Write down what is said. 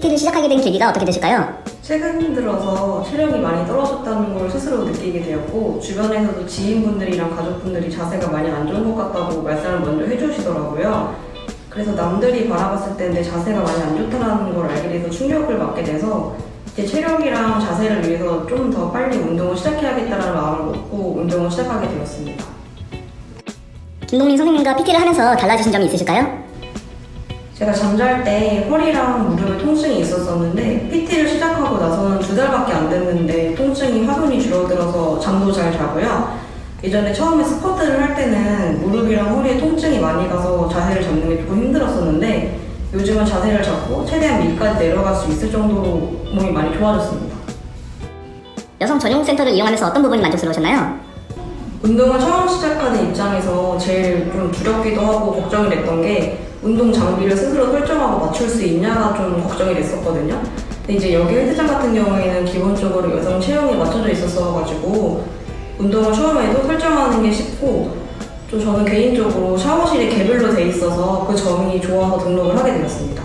PT를 시작하게 된 계기가 어떻게 되실까요? 최근 들어서 체력이 많이 떨어졌다는 걸 스스로 느끼게 되었고 주변에서도 지인분들이랑 가족분들이 자세가 많이 안 좋은 것 같다고 말씀을 먼저 해주시더라고요. 그래서 남들이 바라봤을 때 내 자세가 많이 안 좋다는 걸 알게 돼서 충격을 받게 돼서 이제 체력이랑 자세를 위해서 좀 더 빨리 운동을 시작해야겠다는 마음을 먹고 운동을 시작하게 되었습니다. 김동민 선생님과 PT를 하면서 달라지신 점이 있으실까요? 제가 잠잘 때 허리랑 무릎에 통증이 있었었는데 PT를 시작하고 나서는 두 달밖에 안 됐는데 통증이 확연히 줄어들어서 잠도 잘 자고요. 예전에 처음에 스쿼트를 할 때는 무릎이랑 허리에 통증이 많이 가서 자세를 잡는 게 조금 힘들었었는데 요즘은 자세를 잡고 최대한 밑까지 내려갈 수 있을 정도로 몸이 많이 좋아졌습니다. 여성 전용 센터를 이용하면서 어떤 부분이 만족스러우셨나요? 운동을 처음 시작하는 입장에서 제일 좀 두렵기도 하고 걱정이 됐던 게 운동 장비를 스스로 설정하고 맞출 수 있냐가 좀 걱정이 됐었거든요. 근데 이제 여기 헬스장 같은 경우에는 기본적으로 여성 체형이 맞춰져 있었어가지고 운동을 처음에도 설정하는 게 쉽고 또 저는 개인적으로 샤워실이 개별로 돼 있어서 그 점이 좋아서 등록을 하게 되었습니다.